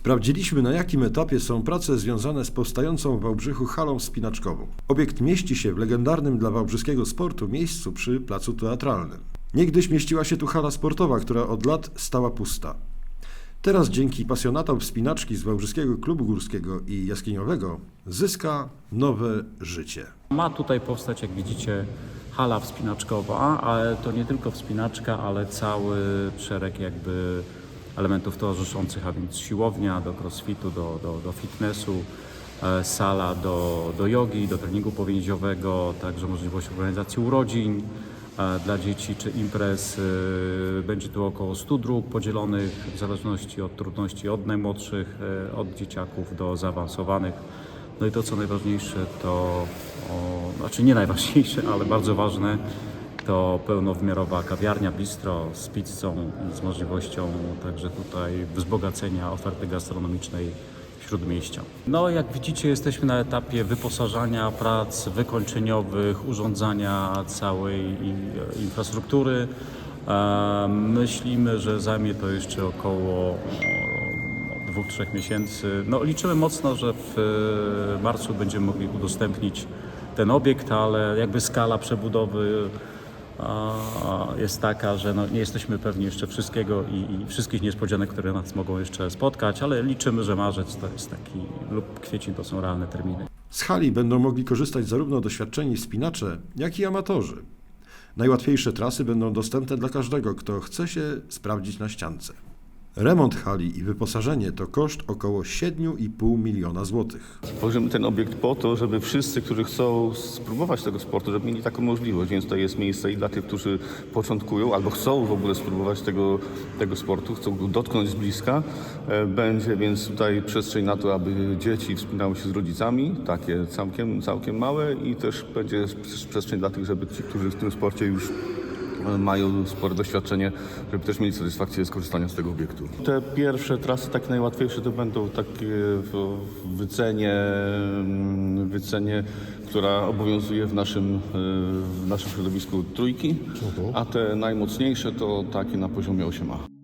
Sprawdziliśmy, na jakim etapie są prace związane z powstającą w Wałbrzychu halą wspinaczkową. Obiekt mieści się w legendarnym dla wałbrzyskiego sportu miejscu przy placu teatralnym. Niegdyś mieściła się tu hala sportowa, która od lat stała pusta. Teraz dzięki pasjonatom wspinaczki z Wałbrzyskiego Klubu Górskiego i Jaskiniowego zyska nowe życie. Ma tutaj powstać, jak widzicie, hala wspinaczkowa, ale to nie tylko wspinaczka, ale cały szereg jakby elementów towarzyszących, a więc siłownia do crossfitu, do, do, do fitnessu, e, sala do, do jogi, do treningu powięziowego, także możliwość organizacji urodzin e, dla dzieci czy imprez. e, Będzie tu około 100 dróg podzielonych w zależności od trudności od najmłodszych, od dzieciaków do zaawansowanych. No i to, co najważniejsze, to, o, znaczy nie najważniejsze, ale bardzo ważne, to pełnowymiarowa kawiarnia, bistro z pizzą z możliwością także tutaj wzbogacenia oferty gastronomicznej śródmieścia. No, jak widzicie, jesteśmy na etapie wyposażania prac wykończeniowych, urządzania całej i- infrastruktury. E, Myślimy, że zajmie to jeszcze około o, dwóch, trzech miesięcy. No, liczymy mocno, że w e, marcu będziemy mogli udostępnić ten obiekt, ale jakby skala przebudowy jest taka, że no, nie jesteśmy pewni jeszcze wszystkiego i, i wszystkich niespodzianek, które nas mogą jeszcze spotkać, ale liczymy, że marzec to jest taki lub kwiecień to są realne terminy. Z hali będą mogli korzystać zarówno doświadczeni wspinacze, jak i amatorzy. Najłatwiejsze trasy będą dostępne dla każdego, kto chce się sprawdzić na ściance. Remont hali i wyposażenie to koszt około 7,5 miliona złotych. Tworzymy ten obiekt po to, żeby wszyscy, którzy chcą spróbować tego sportu, żeby mieli taką możliwość, więc tutaj jest miejsce i dla tych, którzy początkują albo chcą w ogóle spróbować tego, tego sportu, chcą go dotknąć z bliska. E, Będzie więc tutaj przestrzeń na to, aby dzieci wspinały się z rodzicami, takie całkiem, całkiem małe i też będzie przestrzeń dla tych, żeby ci, którzy w tym sporcie już mają spore doświadczenie, żeby też mieli satysfakcję z korzystania z tego obiektu. Te pierwsze trasy, takie najłatwiejsze, to będą takie w wycenie, mm, wycenie która obowiązuje w naszym, e, w naszym środowisku trójki, a te najmocniejsze to takie na poziomie 8A.